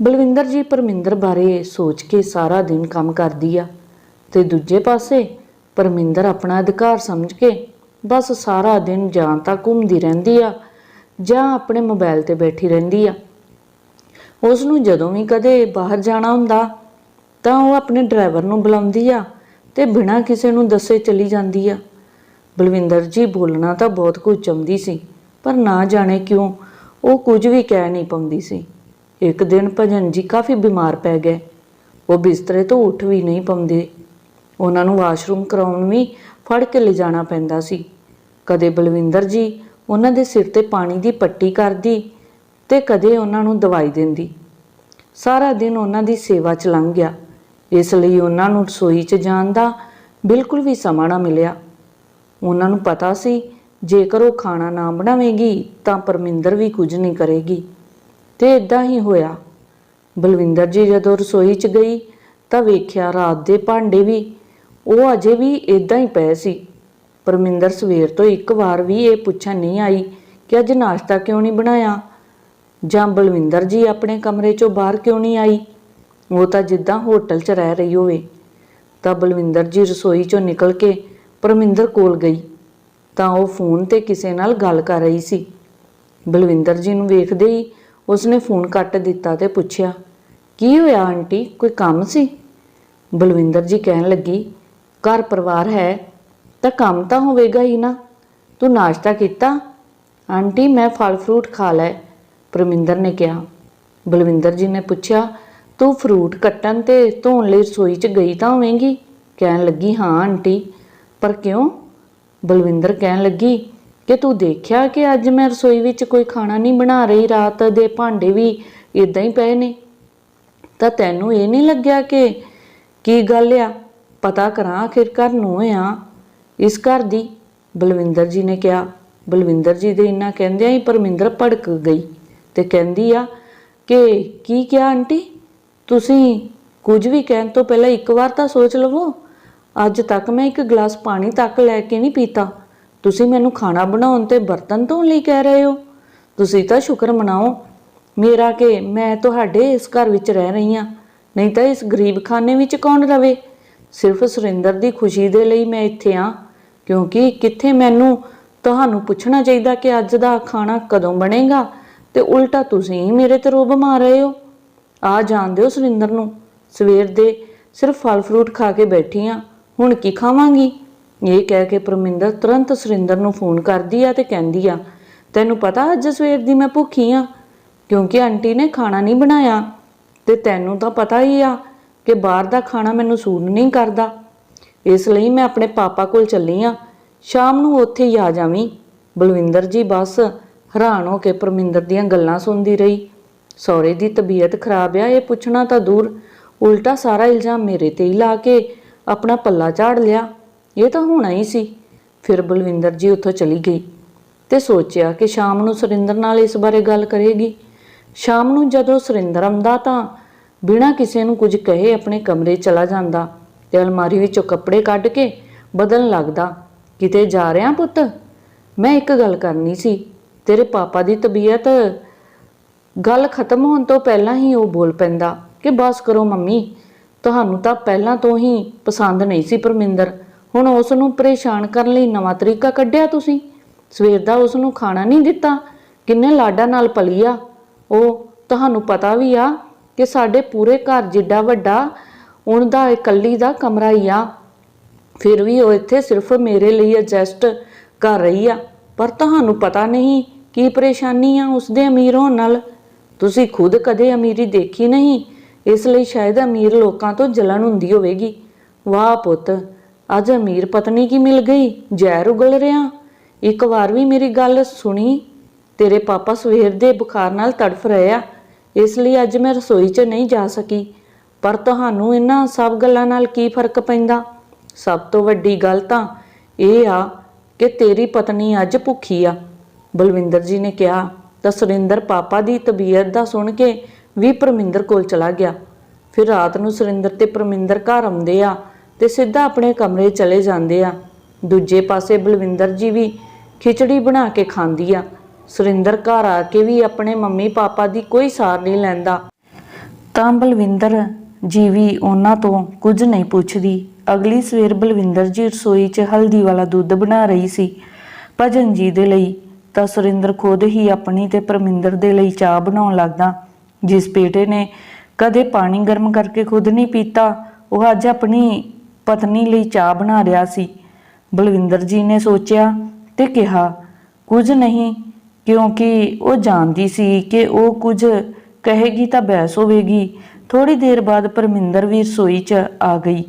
ਬਲਵਿੰਦਰ ਜੀ ਪਰਮਿੰਦਰ ਬਾਰੇ ਸੋਚ ਕੇ ਸਾਰਾ ਦਿਨ ਕੰਮ ਕਰਦੀ ਆ। ਤੇ ਦੂਜੇ ਪਾਸੇ ਪਰਮਿੰਦਰ ਆਪਣਾ ਅਧਿਕਾਰ ਸਮਝ ਕੇ ਬਸ ਸਾਰਾ ਦਿਨ ਜਾਂ ਤਾਂ ਘੁੰਮਦੀ ਰਹਿੰਦੀ ਆ, ਜਾਂ ਆਪਣੇ ਮੋਬਾਈਲ ਤੇ ਬੈਠੀ ਰਹਿੰਦੀ ਆ। ਉਸ ਨੂੰ ਜਦੋਂ ਵੀ ਕਦੇ ਬਾਹਰ ਜਾਣਾ ਹੁੰਦਾ, ਤਾਂ ਉਹ ਆਪਣੇ ਡਰਾਈਵਰ ਨੂੰ ਬੁਲਾਉਂਦੀ ਆ ਤੇ ਬਿਨਾਂ ਕਿਸੇ ਨੂੰ ਦੱਸੇ ਚਲੀ ਜਾਂਦੀ ਆ। ਬਲਵਿੰਦਰ ਜੀ ਬੋਲਣਾ ਤਾਂ ਬਹੁਤ ਕੁਝ ਚਾਹੁੰਦੀ ਸੀ, ਪਰ ਨਾ ਜਾਣੇ ਕਿਉਂ ਉਹ ਕੁਝ ਵੀ ਕਹਿ ਨਹੀਂ ਪਾਉਂਦੀ ਸੀ। ਇੱਕ ਦਿਨ ਭਜਨ ਜੀ ਕਾਫੀ ਬਿਮਾਰ ਪੈ ਗਏ। ਉਹ ਬਿਸਤਰੇ ਤੋਂ ਉੱਠ ਵੀ ਨਹੀਂ ਪਾਉਂਦੇ। ਉਹਨਾਂ ਨੂੰ ਵਾਸ਼ਰੂਮ ਕਰਾਉਣ ਵੀ ਫੜ ਕੇ ਲਿਜਾਣਾ ਪੈਂਦਾ ਸੀ। ਕਦੇ ਬਲਵਿੰਦਰ ਜੀ ਉਹਨਾਂ ਦੇ ਸਿਰ ਤੇ ਪਾਣੀ ਦੀ ਪੱਟੀ ਕਰਦੀ ਤੇ ਕਦੇ ਉਹਨਾਂ ਨੂੰ ਦਵਾਈ ਦਿੰਦੀ। ਸਾਰਾ ਦਿਨ ਉਹਨਾਂ ਦੀ ਸੇਵਾ ਚ ਲੰਘ ਗਿਆ। ਇਸ ਲਈ ਉਹਨਾਂ ਨੂੰ ਰਸੋਈ 'ਚ ਜਾਣ ਦਾ ਬਿਲਕੁਲ ਵੀ ਸਮਾਂ ਨਾ ਮਿਲਿਆ। ਉਹਨਾਂ ਨੂੰ ਪਤਾ ਸੀ, ਜੇਕਰ ਉਹ ਖਾਣਾ ਨਾ ਬਣਾਵੇਗੀ ਤਾਂ ਪਰਮਿੰਦਰ ਵੀ ਕੁਝ ਨਹੀਂ ਕਰੇਗੀ। ਤੇ ਇਦਾਂ ਹੀ ਹੋਇਆ। ਬਲਵਿੰਦਰ ਜੀ ਜਦੋਂ ਰਸੋਈ 'ਚ ਗਈ ਤਾਂ ਵੇਖਿਆ ਰਾਤ ਦੇ ਭਾਂਡੇ ਵੀ ਉਹ ਅਜੇ ਵੀ ਇਦਾਂ ਹੀ ਪਏ ਸੀ। ਪਰਮਿੰਦਰ ਸਵੇਰ ਤੋਂ ਇੱਕ ਵਾਰ ਵੀ ਇਹ ਪੁੱਛਣ ਨਹੀਂ ਆਈ ਕਿ ਅੱਜ ਨਾਸ਼ਤਾ ਕਿਉਂ ਨਹੀਂ ਬਣਾਇਆ? ਜਾਂ ਬਲਵਿੰਦਰ ਜੀ ਆਪਣੇ ਕਮਰੇ 'ਚੋਂ ਬਾਹਰ ਕਿਉਂ ਨਹੀਂ ਆਈ? ਉਹ ਤਾਂ ਜਿੱਦਾਂ ਹੋਟਲ 'ਚ ਰਹਿ ਰਹੀ ਹੋਵੇ। ਤਾਂ ਬਲਵਿੰਦਰ ਜੀ ਰਸੋਈ 'ਚੋਂ ਨਿਕਲ ਕੇ ਪਰਮਿੰਦਰ ਕੋਲ ਗਈ। ਤਾਂ ਉਹ ਫੋਨ ਤੇ ਕਿਸੇ ਨਾਲ ਗੱਲ ਕਰ ਰਹੀ ਸੀ। ਬਲਵਿੰਦਰ ਜੀ ਨੂੰ ਵੇਖਦੇ ਹੀ ਉਸਨੇ ਫੋਨ ਕੱਟ ਦਿੱਤਾ ਤੇ ਪੁੱਛਿਆ, ਕੀ ਹੋਇਆ ਆਂਟੀ? ਕੋਈ ਕੰਮ ਸੀ? ਬਲਵਿੰਦਰ ਜੀ ਕਹਿਣ ਲੱਗੀ ਘਰ ਪਰਿਵਾਰ ਹੈ, ਤਾਂ ਕੰਮ ਤਾਂ ਹੋਵੇਗਾ ਹੀ ਨਾ। ਤੂੰ ਨਾਸ਼ਤਾ ਕੀਤਾ? ਆਂਟੀ, ਮੈਂ ਫਲ ਫਰੂਟ ਖਾ ਲੈ ਪਰਮਿੰਦਰ ਨੇ ਕਿਹਾ। ਬਲਵਿੰਦਰ ਜੀ ਨੇ ਪੁੱਛਿਆ, ਤੂੰ ਫਰੂਟ ਕੱਟਣ ਤੇ ਧੋਣ ਲਈ ਰਸੋਈ 'ਚ ਗਈ ਤਾਂ ਹੋਵੇਂਗੀ? ਕਹਿਣ ਲੱਗੀ, ਹਾਂ ਆਂਟੀ, ਪਰ ਕਿਉਂ? ਬਲਵਿੰਦਰ ਕਹਿਣ ਲੱਗੀ, ਕਿ ਤੂੰ ਦੇਖਿਆ ਕਿ ਅੱਜ ਮੈਂ ਰਸੋਈ ਵਿੱਚ ਕੋਈ ਖਾਣਾ ਨਹੀਂ ਬਣਾ ਰਹੀ, ਰਾਤ ਦੇ ਭਾਂਡੇ ਵੀ ਇਦਾਂ ਹੀ ਪਏ ਨੇ? ਤਾਂ ਤੈਨੂੰ ਇਹ ਨਹੀਂ ਲੱਗਿਆ ਕਿ ਕੀ ਗੱਲ ਆ? ਪਤਾ ਕਰਾਂ ਆਖਿਰਕਾਰ ਨੂੰ ਆ। ਇਸ ਘਰ ਦੀ ਬਲਵਿੰਦਰ ਜੀ ਨੇ ਕਿਹਾ, ਬਲਵਿੰਦਰ ਜੀ ਦੇ ਇੰਨਾ ਕਹਿੰਦਿਆਂ ਹੀ ਪਰਮਿੰਦਰ ਭੜਕ ਗਈ ਤੇ ਕਹਿੰਦੀ ਆ ਕਿ ਕੀ ਕਿਹਾ ਆਂਟੀ? ਤੁਸੀਂ ਕੁਝ ਵੀ ਕਹਿਣ ਤੋਂ ਪਹਿਲਾਂ ਇੱਕ ਵਾਰ ਤਾਂ ਸੋਚ ਲਵੋ। ਅੱਜ ਤੱਕ ਮੈਂ ਇੱਕ ਗਲਾਸ ਪਾਣੀ ਤੱਕ ਲੈ ਕੇ ਨਹੀਂ ਪੀਤਾ। ਤੁਸੀਂ ਮੈਨੂੰ ਖਾਣਾ ਬਣਾਉਣ ਤੇ ਬਰਤਨ ਧੋਣ ਲਈ ਕਹਿ ਰਹੇ ਹੋ। ਤੁਸੀਂ ਤਾਂ ਸ਼ੁਕਰ ਮਨਾਓ। ਮੇਰਾ ਕਿ ਮੈਂ ਤੁਹਾਡੇ ਇਸ ਘਰ ਵਿੱਚ ਰਹਿ ਰਹੀ ਹਾਂ ਨਹੀਂ ਤਾਂ ਇਸ ਗਰੀਬ ਖਾਨੇ ਵਿੱਚ ਕੌਣ ਰਵੇ? ਸਿਰਫ ਸੁਰਿੰਦਰ ਦੀ ਖੁਸ਼ੀ ਦੇ ਲਈ ਮੈਂ ਇੱਥੇ ਆ, ਕਿਉਂਕਿ ਕਿੱਥੇ ਮੈਨੂੰ ਤੁਹਾਨੂੰ ਪੁੱਛਣਾ ਚਾਹੀਦਾ ਕਿ ਅੱਜ ਦਾ ਖਾਣਾ ਕਦੋਂ ਬਣੇਗਾ ਤੇ ਉਲਟਾ ਤੁਸੀਂ ਹੀ ਮੇਰੇ ਤੇ ਰੋਬ ਮਾਰ ਰਹੇ ਹੋ। ਆ ਜਾਣਦੇ ਹੋ ਸੁਰਿੰਦਰ ਨੂੰ। ਸਵੇਰ ਦੇ ਸਿਰਫ ਫਲ ਫਰੂਟ ਖਾ ਕੇ ਬੈਠੀ ਆ। ਹੁਣ ਕੀ ਖਾਵਾਂਗੀ? ਇਹ ਕਹਿ ਕੇ ਪਰਮਿੰਦਰ ਤੁਰੰਤ ਸੁਰਿੰਦਰ ਨੂੰ ਫੋਨ ਕਰਦੀ ਆ ਤੇ ਕਹਿੰਦੀ ਆ, ਤੈਨੂੰ ਪਤਾ ਅੱਜ ਸਵੇਰ ਦੀ ਮੈਂ ਭੁੱਖੀ ਆ, ਕਿਉਂਕਿ ਆਂਟੀ ਨੇ ਖਾਣਾ ਨਹੀਂ ਬਣਾਇਆ ਤੇ ਤੈਨੂੰ ਤਾਂ ਪਤਾ ਹੀ ਆ ਕਿ ਬਾਹਰ ਦਾ ਖਾਣਾ ਮੈਨੂੰ ਸੂਟ ਨਹੀਂ ਕਰਦਾ। ਇਸ ਲਈ ਮੈਂ ਆਪਣੇ ਪਾਪਾ ਕੋਲ ਚੱਲੀ ਆ। ਸ਼ਾਮ ਨੂੰ ਉੱਥੇ ਹੀ ਆ ਜਾਵੀਂ। ਬਲਵਿੰਦਰ ਜੀ ਬਸ ਹੈਰਾਨ ਹੋ ਕੇ ਪਰਮਿੰਦਰ ਦੀਆਂ ਗੱਲਾਂ ਸੁਣਦੀ ਰਹੀ। ਸਹੁਰੇ ਦੀ ਤਬੀਅਤ ਖਰਾਬ ਆ, ਇਹ ਪੁੱਛਣਾ ਤਾਂ ਦੂਰ। ਉਲਟਾ ਸਾਰਾ ਇਲਜ਼ਾਮ ਮੇਰੇ ਤੇ ਹੀ ਲਾ ਕੇ ਆਪਣਾ ਪੱਲਾ ਝਾੜ ਲਿਆ। ਇਹ ਤਾਂ ਹੋਣਾ ਹੀ ਸੀ। ਫਿਰ ਬਲਵਿੰਦਰ ਜੀ ਉੱਥੋਂ ਚਲੀ ਗਈ ਤੇ ਸੋਚਿਆ ਕਿ ਸ਼ਾਮ ਨੂੰ ਸੁਰਿੰਦਰ ਨਾਲ ਇਸ ਬਾਰੇ ਗੱਲ ਕਰੇਗੀ। ਸ਼ਾਮ ਨੂੰ ਜਦੋਂ ਸੁਰਿੰਦਰ ਆਉਂਦਾ ਤਾਂ ਬਿਨਾਂ ਕਿਸੇ ਨੂੰ ਕੁਝ ਕਹੇ ਆਪਣੇ ਕਮਰੇ ਚਲਾ ਜਾਂਦਾ। ਤੇ ਅਲਮਾਰੀ ਵਿੱਚੋਂ ਕੱਪੜੇ ਕੱਢ ਕੇ ਬਦਲਣ ਲੱਗਦਾ, ਕਿਤੇ ਜਾ ਰਿਹਾ ਪੁੱਤ? ਮੈਂ ਇੱਕ ਗੱਲ ਕਰਨੀ ਸੀ। ਤੇਰੇ ਪਾਪਾ ਦੀ ਤਬੀਅਤ ਗੱਲ ਖਤਮ ਹੋਣ ਤੋਂ ਪਹਿਲਾਂ ਹੀ ਉਹ ਬੋਲ ਪੈਂਦਾ ਕਿ ਬਸ ਕਰੋ ਮੰਮੀ, ਤੁਹਾਨੂੰ ਤਾਂ ਪਹਿਲਾਂ ਤੋਂ ਹੀ ਪਸੰਦ ਨਹੀਂ ਸੀ ਪਰਮਿੰਦਰ। ਹੁਣ ਉਸ ਨੂੰ ਪਰੇਸ਼ਾਨ ਕਰਨ ਲਈ ਨਵਾਂ ਤਰੀਕਾ ਕੱਢਿਆ ਤੁਸੀਂ। ਸਵੇਰ ਦਾ ਉਸ ਨੂੰ ਖਾਣਾ ਨਹੀਂ ਦਿੱਤਾ, ਕਿੰਨੇ ਲਾਡਾ ਨਾਲ ਪਲੀਆ। ਉਹ ਤੁਹਾਨੂੰ ਪਤਾ ਵੀ ਆ ਕਿ ਸਾਡੇ ਪੂਰੇ ਘਰ ਜਿੱਡਾ ਵੱਡਾ ਉਹਦਾ ਇਕੱਲੀ ਦਾ ਕਮਰਾ ਹੀ ਆ। ਫਿਰ ਵੀ ਉਹ ਇੱਥੇ ਸਿਰਫ ਮੇਰੇ ਲਈ ਐਡਜਸਟ ਕਰ ਰਹੀ ਆ। ਪਰ ਤੁਹਾਨੂੰ ਪਤਾ ਨਹੀਂ ਕੀ ਪਰੇਸ਼ਾਨੀ ਆ ਉਸਦੇ ਅਮੀਰ ਹੋਣ ਨਾਲ। ਤੁਸੀਂ ਖੁਦ ਕਦੇ ਅਮੀਰੀ ਦੇਖੀ ਨਹੀਂ, ਇਸ ਲਈ ਸ਼ਾਇਦ ਅਮੀਰ ਲੋਕਾਂ ਤੋਂ ਜਲਨ ਹੁੰਦੀ ਹੋਵੇਗੀ। ਵਾਹ ਪੁੱਤ, ਅੱਜ ਅਮੀਰ ਪਤਨੀ ਕੀ ਮਿਲ ਗਈ? ਜ਼ਹਿਰ ਉਗਲ ਰਿਆ ਇੱਕ ਵਾਰ ਵੀ ਮੇਰੀ ਗੱਲ ਸੁਣੀ, ਤੇਰੇ ਪਾਪਾ ਸਵੇਰ ਦੇ ਬੁਖਾਰ ਨਾਲ ਤੜਫ ਰਹੇ ਆ। ਇਸ ਲਈ ਅੱਜ ਮੈਂ ਰਸੋਈ 'ਚ ਨਹੀਂ ਜਾ ਸਕੀ। ਪਰ ਤੁਹਾਨੂੰ ਇਹਨਾਂ ਸਭ ਗੱਲਾਂ ਨਾਲ ਕੀ ਫ਼ਰਕ ਪੈਂਦਾ? ਸਭ ਤੋਂ ਵੱਡੀ ਗੱਲ ਤਾਂ ਇਹ ਆ ਕਿ ਤੇਰੀ ਪਤਨੀ ਅੱਜ ਭੁੱਖੀ ਆ। ਬਲਵਿੰਦਰ ਜੀ ਨੇ ਕਿਹਾ, ਤਾਂ ਸੁਰਿੰਦਰ ਪਾਪਾ ਦੀ ਤਬੀਅਤ ਦਾ ਸੁਣ ਕੇ ਵੀ ਪਰਮਿੰਦਰ ਕੋਲ ਚਲਾ ਗਿਆ। ਫਿਰ ਰਾਤ ਨੂੰ ਸੁਰਿੰਦਰ ਤੇ ਪਰਮਿੰਦਰ ਘਰ ਆਉਂਦੇ ਆ ਤੇ ਸਿੱਧਾ ਆਪਣੇ ਕਮਰੇ ਚਲੇ ਜਾਂਦੇ ਆ। ਦੂਜੇ ਪਾਸੇ ਬਲਵਿੰਦਰ ਜੀ ਵੀ ਖਿਚੜੀ ਬਣਾ ਕੇ ਖਾਂਦੀ ਆ। ਸੁਰਿੰਦਰ ਘਰ ਆ ਕੇ ਵੀ ਆਪਣੇ ਮੰਮੀ ਪਾਪਾ ਦੀ ਕੋਈ ਸਾਰ ਨਹੀਂ ਲੈਂਦਾ। ਤਾਂ ਬਲਵਿੰਦਰ ਜੀ ਵੀ ਉਹਨਾਂ ਤੋਂ ਕੁਝ ਨਹੀਂ ਪੁੱਛਦੀ। ਅਗਲੀ ਸਵੇਰ ਬਲਵਿੰਦਰ ਜੀ ਰਸੋਈ 'ਚ ਹਲਦੀ ਵਾਲਾ ਦੁੱਧ ਬਣਾ ਰਹੀ ਸੀ। ਭਜਨ ਜੀ ਦੇ ਲਈ ਤਾਂ ਸੁਰਿੰਦਰ ਖੁਦ ਹੀ ਆਪਣੀ ਤੇ ਪਰਮਿੰਦਰ ਦੇ ਲਈ ਚਾਹ ਬਣਾਉਣ ਲੱਗਦਾ। ਜਿਸ ਬੇਟੇ ਨੇ ਕਦੇ ਪਾਣੀ ਗਰਮ ਕਰਕੇ ਖੁਦ ਨਹੀਂ ਪੀਤਾ, ਉਹ ਅੱਜ ਆਪਣੀ ਪਤਨੀ ਲਈ ਚਾਹ ਬਣਾ ਰਿਹਾ ਸੀ। ਬਲਵਿੰਦਰ ਜੀ ਨੇ ਸੋਚਿਆ ਤੇ ਕਿਹਾ, ਕੁਝ ਨਹੀਂ ਕਿਉਂਕਿ ਉਹ ਜਾਣਦੀ ਸੀ ਕਿ ਉਹ ਕੁਝ ਕਹੇਗੀ ਤਾਂ ਬਹਿਸ ਹੋਵੇਗੀ। ਥੋੜੀ ਦੇਰ ਬਾਅਦ ਪਰਮਿੰਦਰ ਵੀ ਰਸੋਈ 'ਚ ਆ ਗਈ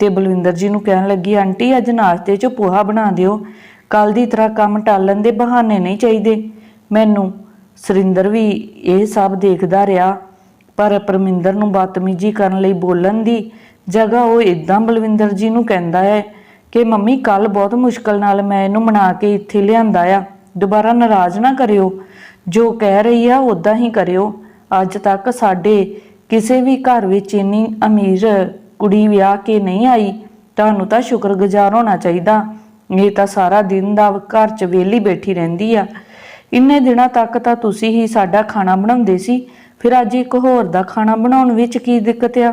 ਤੇ ਬਲਵਿੰਦਰ ਜੀ ਨੂੰ ਕਹਿਣ ਲੱਗੀ, ਆਂਟੀ, ਅੱਜ ਨਾਸ਼ਤੇ 'ਚ ਪੋਹਾ ਬਣਾ ਦਿਓ। ਕੱਲ ਦੀ ਤਰ੍ਹਾਂ ਕੰਮ ਟਾਲਣ ਦੇ ਬਹਾਨੇ ਨਹੀਂ ਚਾਹੀਦੇ। ਮੈਨੂੰ ਸੁਰਿੰਦਰ ਵੀ ਇਹ ਸਭ ਦੇਖਦਾ ਰਿਹਾ, ਪਰ ਪਰਮਿੰਦਰ ਨੂੰ ਬਦਤਮੀਜੀ ਕਰਨ ਲਈ ਬੋਲਣ ਦੀ ਜਗ੍ਹਾ ਉਹ ਇਦਾਂ ਬਲਵਿੰਦਰ ਜੀ ਨੂੰ ਕਹਿੰਦਾ ਹੈ ਕਿ, ਮੰਮੀ ਕੱਲ ਬਹੁਤ ਮੁਸ਼ਕਲ ਨਾਲ ਮੈਂ ਇਹਨੂੰ ਮਨਾ ਕੇ ਇੱਥੇ ਲਿਆਂਦਾ ਆ। ਦੁਬਾਰਾ ਨਾਰਾਜ਼ ਨਾ ਕਰਿਓ। ਜੋ ਕਹਿ ਰਹੀ ਆ ਉਦਾਂ ਹੀ ਕਰਿਓ। ਅੱਜ ਤੱਕ ਸਾਡੇ ਕਿਸੇ ਵੀ ਘਰ ਵਿੱਚ ਇੰਨੀ ਅਮੀਰ ਕੁੜੀ ਵਿਆਹ ਕੇ ਨਹੀਂ ਆਈ, ਤੁਹਾਨੂੰ ਤਾਂ ਸ਼ੁਕਰਗੁਜ਼ਾਰ ਹੋਣਾ ਚਾਹੀਦਾ। ਇਹ ਤਾਂ ਸਾਰਾ ਦਿਨ ਦਾ ਘਰ 'ਚ ਵਿਹਲੀ ਬੈਠੀ ਰਹਿੰਦੀ ਆ। ਇੰਨੇ ਦਿਨਾਂ ਤੱਕ ਤਾਂ ਤੁਸੀਂ ਹੀ ਸਾਡਾ ਖਾਣਾ ਬਣਾਉਂਦੇ ਸੀ। ਫਿਰ ਅੱਜ ਇੱਕ ਹੋਰ ਦਾ ਖਾਣਾ ਬਣਾਉਣ ਵਿੱਚ ਕੀ ਦਿੱਕਤ ਆ?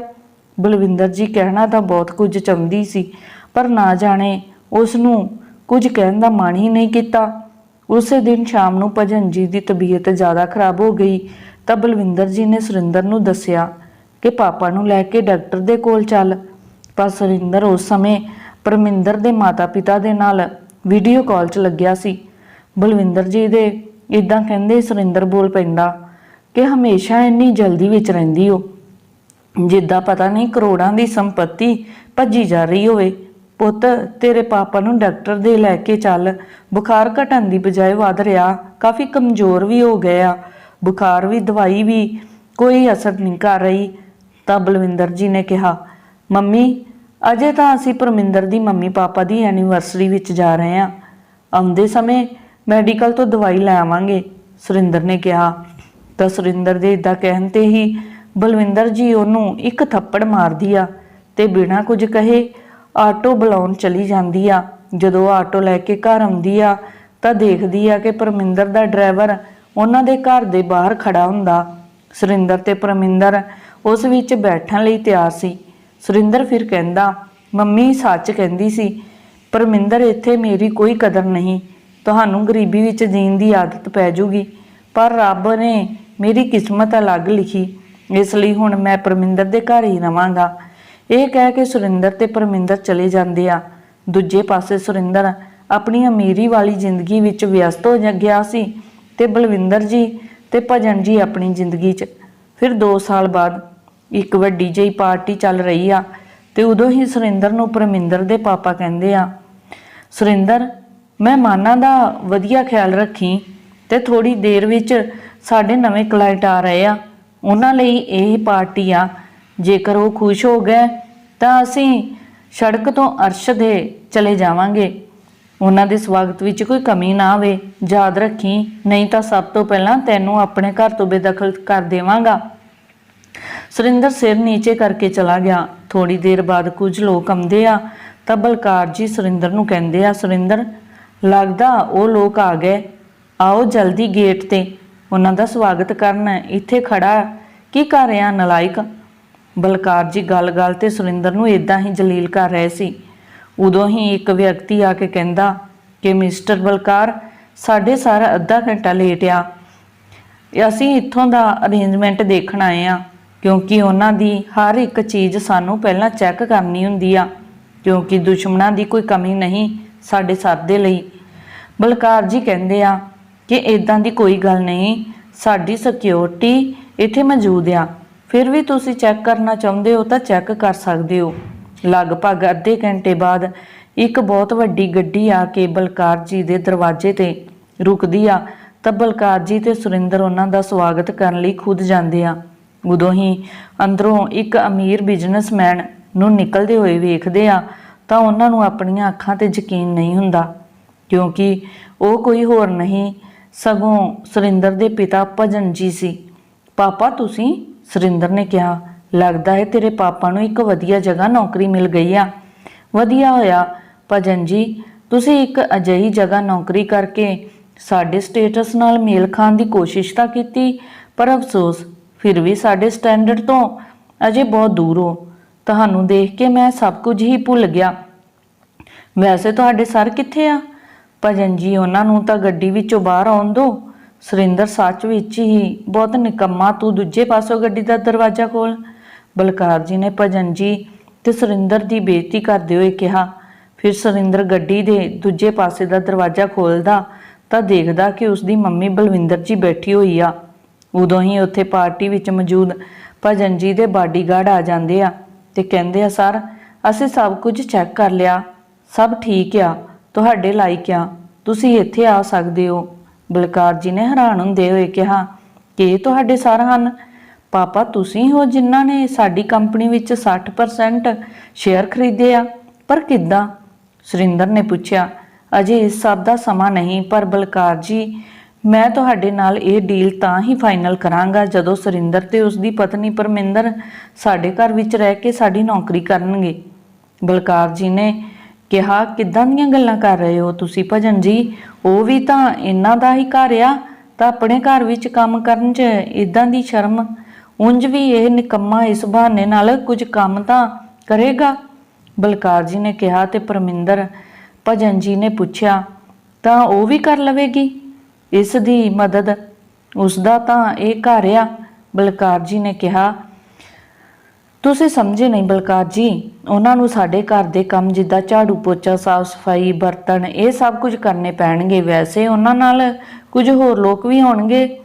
ਬਲਵਿੰਦਰ ਜੀ ਕਹਿਣਾ ਤਾਂ ਬਹੁਤ ਕੁਝ ਚਾਹੁੰਦੀ ਸੀ, ਪਰ ਨਾ ਜਾਣੇ ਉਸ ਨੂੰ ਕੁਝ ਕਹਿਣ ਦਾ ਮਨ ਹੀ ਨਹੀਂ ਕੀਤਾ। ਉਸੇ ਦਿਨ ਸ਼ਾਮ ਨੂੰ ਭਜਨ ਜੀ ਦੀ ਤਬੀਅਤ ਜ਼ਿਆਦਾ ਖਰਾਬ ਹੋ ਗਈ, ਤਾਂ ਬਲਵਿੰਦਰ ਜੀ ਨੇ ਸੁਰਿੰਦਰ ਨੂੰ ਦੱਸਿਆ ਕਿ ਪਾਪਾ ਨੂੰ ਲੈ ਕੇ ਡਾਕਟਰ ਦੇ ਕੋਲ ਚੱਲ। ਪਰ ਸੁਰਿੰਦਰ ਉਸ ਸਮੇਂ ਪਰਮਿੰਦਰ ਦੇ ਮਾਤਾ-ਪਿਤਾ ਦੇ ਨਾਲ ਵੀਡੀਓ ਕਾਲ 'ਚ ਲੱਗਿਆ ਸੀ। ਬਲਵਿੰਦਰ ਜੀ ਦੇ ਇਦਾਂ ਕਹਿੰਦੇ ਸੁਰਿੰਦਰ ਬੋਲ ਪੈਂਦਾ ਕਿ ਹਮੇਸ਼ਾ ਇੰਨੀ ਜਲਦੀ ਵਿੱਚ ਰਹਿੰਦੀ ਹੋ ਜਿੱਦਾਂ ਪਤਾ ਨਹੀਂ ਕਰੋੜਾਂ ਦੀ ਸੰਪਤੀ ਭੱਜੀ ਜਾ ਰਹੀ ਹੋਵੇ। ਪੁੱਤ, ਤੇਰੇ ਪਾਪਾ ਨੂੰ ਡਾਕਟਰ ਦੇ ਲੈ ਕੇ ਚੱਲ। ਬੁਖਾਰ ਘਟਣ ਦੀ ਬਜਾਏ ਵੱਧ ਰਿਹਾ। ਕਾਫੀ ਕਮਜ਼ੋਰ ਵੀ ਹੋ ਗਿਆ ਬੁਖਾਰ ਵੀ, ਦਵਾਈ ਵੀ ਕੋਈ ਅਸਰ ਨਹੀਂ ਕਰ ਰਹੀ, ਤਾਂ ਬਲਵਿੰਦਰ ਜੀ ਨੇ ਕਿਹਾ, ਮੰਮੀ, ਅਜੇ ਤਾਂ ਅਸੀਂ ਪਰਮਿੰਦਰ ਦੀ ਮੰਮੀ ਪਾਪਾ ਦੀ ਐਨੀਵਰਸਰੀ ਵਿੱਚ ਜਾ ਰਹੇ ਹਾਂ। ਆਉਂਦੇ ਸਮੇਂ ਮੈਡੀਕਲ ਤੋਂ ਦਵਾਈ ਲੈ ਆਵਾਂਗੇ, ਸੁਰਿੰਦਰ ਨੇ ਕਿਹਾ। ਤਾਂ ਸੁਰਿੰਦਰ ਦੇ ਇਦਾਂ ਕਹਿਣ ਤੇ ਹੀ ਬਲਵਿੰਦਰ ਜੀ ਉਹਨੂੰ ਇੱਕ ਥੱਪੜ ਮਾਰਦੀ ਆ ਤੇ ਬਿਨਾਂ ਕੁਝ ਕਹੇ ਆਟੋ ਬੁਲਾਉਣ ਚਲੀ ਜਾਂਦੀ ਆ। ਜਦੋਂ ਆਟੋ ਲੈ ਕੇ ਘਰ ਆਉਂਦੀ ਆ, ਤਾਂ ਦੇਖਦੀ ਆ ਕਿ ਪਰਮਿੰਦਰ ਦਾ ਡਰਾਈਵਰ ਉਹਨਾਂ ਦੇ ਘਰ ਦੇ ਬਾਹਰ ਖੜਾ ਹੁੰਦਾ। ਸੁਰਿੰਦਰ ਤੇ ਪਰਮਿੰਦਰ ਉਸ ਵਿੱਚ ਬੈਠਣ ਲਈ ਤਿਆਰ ਸੀ। ਸੁਰਿੰਦਰ ਫਿਰ ਕਹਿੰਦਾ, ਮੰਮੀ, ਸੱਚ ਕਹਿੰਦੀ ਸੀ, ਪਰਮਿੰਦਰ, ਇੱਥੇ ਮੇਰੀ ਕੋਈ ਕਦਰ ਨਹੀਂ। ਤੁਹਾਨੂੰ ਗਰੀਬੀ ਵਿੱਚ ਜੀਣ ਦੀ ਆਦਤ ਪੈ ਜੂਗੀ, ਪਰ ਰੱਬ ਨੇ ਮੇਰੀ ਕਿਸਮਤ ਅਲੱਗ ਲਿਖੀ। ਇਸ ਲਈ ਹੁਣ ਮੈਂ ਪਰਮਿੰਦਰ ਦੇ ਘਰ ਹੀ ਰਵਾਂਗਾ। ਇਹ ਕਹਿ ਕੇ ਸੁਰਿੰਦਰ ਤੇ ਪਰਮਿੰਦਰ ਚਲੇ ਜਾਂਦੇ ਆ। ਦੂਜੇ ਪਾਸੇ ਸੁਰਿੰਦਰ ਆਪਣੀ ਅਮੀਰੀ ਵਾਲੀ ਜ਼ਿੰਦਗੀ ਵਿੱਚ ਵਿਅਸਤ ਹੋ ਜਾ- ਗਿਆ ਸੀ ਤੇ ਬਲਵਿੰਦਰ ਜੀ ਤੇ ਭਜਨ ਜੀ ਆਪਣੀ ਜ਼ਿੰਦਗੀ 'ਚ। ਫਿਰ 2 ਸਾਲ ਬਾਅਦ ਇੱਕ ਵੱਡੀ ਜਿਹੀ ਪਾਰਟੀ ਚੱਲ ਰਹੀ ਆ ਤੇ ਉਦੋਂ ਹੀ ਸੁਰਿੰਦਰ ਨੂੰ ਪਰਮਿੰਦਰ ਦੇ ਪਾਪਾ ਕਹਿੰਦੇ ਆ, ਸੁਰਿੰਦਰ, ਮੈਂ ਮਹਿਮਾਨਾਂ ਦਾ ਵਧੀਆ ਖਿਆਲ ਰੱਖੀ ਤੇ ਥੋੜੀ ਦੇਰ ਵਿੱਚ ਸਾਡੇ ਨਵੇਂ ਕਲਾਇੰਟ ਆ ਰਹੇ ਆ। ਉਹਨਾਂ ਲਈ ਇਹ ਪਾਰਟੀ ਆ ਜੇਕਰ ਉਹ ਖੁਸ਼ ਹੋ ਗਏ, ਤਾਂ ਅਸੀਂ ਸੜਕ ਤੋਂ ਅਰਸ਼ ਦੇ ਚਲੇ ਜਾਵਾਂਗੇ। ਉਹਨਾਂ ਦੇ ਸਵਾਗਤ ਵਿੱਚ ਕੋਈ ਕਮੀ ਨਾ ਆਵੇ। ਯਾਦ ਰੱਖੀ, ਨਹੀਂ ਤਾਂ ਸਭ ਤੋਂ ਪਹਿਲਾਂ ਤੈਨੂੰ ਆਪਣੇ ਘਰ ਤੋਂ ਬੇਦਖਲ ਕਰ ਦੇਵਾਂਗਾ। ਸੁਰਿੰਦਰ ਸਿਰ ਨੀਚੇ ਕਰਕੇ ਚਲਾ ਗਿਆ। ਥੋੜੀ ਦੇਰ ਬਾਅਦ ਕੁਝ ਲੋਕ ਆਉਂਦੇ ਆ, ਤਾਂ ਬਲਕਾਰ ਜੀ ਸੁਰਿੰਦਰ ਨੂੰ ਕਹਿੰਦੇ ਆ, ਸੁਰਿੰਦਰ, ਲੱਗਦਾ ਉਹ ਲੋਕ ਆ ਗਏ। ਆਓ ਜਲਦੀ ਗੇਟ ਤੇ। ਉਹਨਾਂ ਦਾ ਸਵਾਗਤ ਕਰਨ। ਇੱਥੇ ਖੜਾ ਕੀ ਕਰ ਰਿਹਾ, ਨਲਾਇਕ? ਬਲਕਾਰ ਜੀ ਗੱਲ-ਗੱਲ ਤੇ ਸੁਰਿੰਦਰ ਨੂੰ ਇਦਾਂ ਹੀ ਜਲੀਲ ਕਰ ਰਹੇ ਸੀ। ਉਦੋਂ ਹੀ ਇੱਕ ਵਿਅਕਤੀ ਆ ਕੇ ਕਹਿੰਦਾ ਕਿ, ਮਿਸਟਰ ਬਲਕਾਰ, ਸਾਡੇ ਸਾਰਾ ਅੱਧਾ ਘੰਟਾ ਲੇਟ ਆ। ਅਸੀਂ ਇੱਥੋਂ ਦਾ ਅਰੇਂਜਮੈਂਟ ਦੇਖਣ ਆਏ ਆ, ਕਿਉਂਕਿ ਉਹਨਾਂ ਦੀ ਹਰ ਇੱਕ ਚੀਜ਼ ਸਾਨੂੰ ਪਹਿਲਾਂ ਚੈੱਕ ਕਰਨੀ ਹੁੰਦੀ ਆ, ਕਿਉਂਕਿ ਦੁਸ਼ਮਣਾਂ ਦੀ ਕੋਈ ਕਮੀ ਨਹੀਂ ਸਾਡੇ ਸਾਥ ਦੇ ਲਈ। ਬਲਕਾਰ ਜੀ ਕਹਿੰਦੇ ਆ ਕਿ ਇਦਾਂ ਦੀ ਕੋਈ ਗੱਲ ਨਹੀਂ, ਸਾਡੀ ਸਿਕਿਉਰਿਟੀ ਇੱਥੇ ਮੌਜੂਦ ਆ। ਫਿਰ ਵੀ ਤੁਸੀਂ ਚੈੱਕ ਕਰਨਾ ਚਾਹੁੰਦੇ ਹੋ ਤਾਂ ਚੈੱਕ ਕਰ ਸਕਦੇ ਹੋ। ਲਗਭਗ ਅੱਧੇ ਘੰਟੇ ਬਾਅਦ ਇੱਕ ਬਹੁਤ ਵੱਡੀ ਗੱਡੀ ਆ ਕੇ ਬਲਕਾਰ ਜੀ ਦੇ ਦਰਵਾਜ਼ੇ ਤੇ ਰੁਕਦੀ ਆ। ਤਾਂ ਬਲਕਾਰ ਜੀ ਤੇ ਸੁਰਿੰਦਰ ਉਹਨਾਂ ਦਾ ਸਵਾਗਤ ਕਰਨ ਲਈ ਖੁਦ ਜਾਂਦੇ ਆ। ਉਦੋਂ ਹੀ ਅੰਦਰੋਂ ਇੱਕ ਅਮੀਰ ਬਿਜ਼ਨਸਮੈਨ ਨੂੰ ਨਿਕਲਦੇ ਹੋਏ ਵੇਖਦੇ ਆ ਤਾਂ ਉਹਨਾਂ ਨੂੰ ਆਪਣੀਆਂ ਅੱਖਾਂ ਤੇ ਯਕੀਨ ਨਹੀਂ ਹੁੰਦਾ। ਕਿਉਂਕਿ ਉਹ ਕੋਈ ਹੋਰ ਨਹੀਂ, ਸਗੋਂ ਸੁਰਿੰਦਰ ਦੇ ਪਿਤਾ ਭਜਨ ਜੀ ਸੀ। ਪਾਪਾ, ਤੁਸੀਂ ਸੁਰਿੰਦਰ ਨੇ ਕਿਹਾ, ਲੱਗਦਾ ਹੈ ਤੇਰੇ ਪਾਪਾ ਨੂੰ ਇੱਕ ਵਧੀਆ ਜਗ੍ਹਾ ਨੌਕਰੀ ਮਿਲ ਗਈ ਆ। ਵਧੀਆ ਹੋਇਆ। ਭਜਨ ਜੀ, ਤੁਸੀਂ ਇੱਕ ਅਜਿਹੀ ਜਗ੍ਹਾ ਨੌਕਰੀ ਕਰਕੇ ਸਾਡੇ ਸਟੇਟਸ ਨਾਲ ਮੇਲ ਖਾਣ ਦੀ ਕੋਸ਼ਿਸ਼ ਤਾਂ ਕੀਤੀ, ਪਰ ਅਫਸੋਸ, ਫਿਰ ਵੀ ਸਾਡੇ ਸਟੈਂਡਰਡ ਤੋਂ ਅਜੇ ਬਹੁਤ ਦੂਰ ਹੋ। ਤੁਹਾਨੂੰ ਦੇਖ ਕੇ ਮੈਂ ਸਭ ਕੁਝ ਹੀ ਭੁੱਲ ਗਿਆ। ਵੈਸੇ ਤੁਹਾਡੇ ਸਰ ਕਿੱਥੇ ਆ? ਭਜਨ ਜੀ, ਉਹਨਾਂ ਨੂੰ ਤਾਂ ਗੱਡੀ ਵਿੱਚੋਂ ਬਾਹਰ ਆਉਣ ਦਿਓ। ਸੁਰਿੰਦਰ ਸੱਚ ਵਿੱਚ ਹੀ ਬਹੁਤ ਨਿਕੰਮਾ ਤੂੰ ਦੂਜੇ ਪਾਸੋਂ ਗੱਡੀ ਦਾ ਦਰਵਾਜ਼ਾ ਖੋਲ। ਬਲਕਾਰ ਜੀ ਨੇ ਭਜਨ ਜੀ ਤੇ ਸੁਰਿੰਦਰ ਦੀ ਬੇਇੱਜ਼ਤੀ ਕਰਦੇ ਹੋਏ ਕਿਹਾ, ਫਿਰ ਸੁਰਿੰਦਰ ਗੱਡੀ ਦੇ ਦੂਜੇ ਪਾਸੇ ਦਾ ਦਰਵਾਜ਼ਾ ਖੋਲਦਾ ਤਾਂ ਦੇਖਦਾ ਕਿ ਉਸ ਦੀ ਮੰਮੀ ਬਲਵਿੰਦਰ ਜੀ ਬੈਠੀ ਹੋਈ ਆ। ਉਦੋਂ ਹੀ ਉੱਥੇ ਪਾਰਟੀ ਵਿੱਚ ਮੌਜੂਦ ਭਜਨ ਜੀ ਦੇ ਬਾਡੀਗਾਰਡ ਆ ਜਾਂਦੇ ਆ ਤੇ ਕਹਿੰਦੇ ਆ, ਸਰ, ਅਸੀਂ ਸਭ ਕੁਝ ਚੈੱਕ ਕਰ ਲਿਆ। ਸਭ ਠੀਕ ਆ। ਤੁਹਾਡੇ ਲਾਇਕ ਆ। ਤੁਸੀਂ ਇੱਥੇ ਆ ਸਕਦੇ ਹੋ। ਬਲਕਾਰ ਜੀ ਨੇ ਹੈਰਾਨ ਹੁੰਦੇ ਹੋਏ ਕਿਹਾ, ਕਿ ਤੁਹਾਡੇ ਸਰ ਹਨ? ਪਾਪਾ, ਤੁਸੀਂ ਹੋ ਜਿਨ੍ਹਾਂ ਨੇ ਸਾਡੀ ਕੰਪਨੀ ਵਿੱਚ 60% ਸ਼ੇਅਰ ਖਰੀਦੇ ਆ। ਪਰ ਕਿੱਦਾਂ? ਸੁਰਿੰਦਰ ਨੇ ਪੁੱਛਿਆ, ਅਜੇ ਇਸ ਸਭ ਦਾ ਸਮਾਂ ਨਹੀਂ, ਪਰ ਬਲਕਾਰ ਜੀ, ਮੈਂ ਤੁਹਾਡੇ ਨਾਲ ਇਹ ਡੀਲ ਤਾਂ ਹੀ ਫਾਈਨਲ ਕਰਾਂਗਾ ਜਦੋਂ ਸੁਰਿੰਦਰ ਤੇ ਉਸ ਦੀ ਪਤਨੀ ਪਰਮਿੰਦਰ ਸਾਡੇ ਘਰ ਵਿੱਚ ਰਹਿ ਕੇ ਸਾਡੀ ਨੌਕਰੀ ਕਰਨਗੇ। ਬਲਕਾਰ ਜੀ ਨੇ ਕਿਹਾ, ਕਿੱਦਾਂ ਦੀਆਂ ਗੱਲਾਂ ਕਰ ਰਹੇ ਹੋ ਤੁਸੀਂ ਭਜਨ ਜੀ? ਉਹ ਵੀ ਤਾਂ ਇਹਨਾਂ ਦਾ ਹੀ ਘਰ ਆ, ਤਾਂ ਆਪਣੇ ਘਰ ਵਿੱਚ ਕੰਮ ਕਰਨ 'ਚ ਇਦਾਂ ਦੀ ਸ਼ਰਮ। ਉਂਝ ਵੀ ਇਹ ਨਿਕੰਮਾ ਇਸ ਬਹਾਨੇ ਨਾਲ ਕੁਝ ਕੰਮ ਤਾਂ ਕਰੇਗਾ। ਬਲਕਾਰ ਜੀ ਨੇ ਕਿਹਾ ਤੇ ਪਰਮਿੰਦਰ ਭਜਨ ਜੀ ਨੇ ਪੁੱਛਿਆ, ਤਾਂ ਉਹ ਵੀ ਕਰ ਲਵੇਗੀ? ਇਸ ਦੀ ਮਦਦ, ਉਸ ਦਾ ਤਾਂ ਇਹ ਘਰ ਆ? ਬਲਕਾਰ ਜੀ ਨੇ ਕਿਹਾ ਤੁਸੀਂ ਸਮਝੇ ਨਹੀਂ ਬਲਕਾਰ ਜੀ, ਉਹਨਾਂ ਨੂੰ ਸਾਡੇ ਘਰ ਦੇ ਕੰਮ ਜਿੱਦਾਂ ਝਾੜੂ ਪੋਚਾ, ਸਾਫ਼ ਸਫ਼ਾਈ, ਬਰਤਨ, ਇਹ ਸਭ ਕੁਝ ਕਰਨੇ ਪੈਣਗੇ। ਵੈਸੇ ਉਹਨਾਂ ਨਾਲ ਕੁਝ ਹੋਰ ਲੋਕ ਵੀ ਹੋਣਗੇ।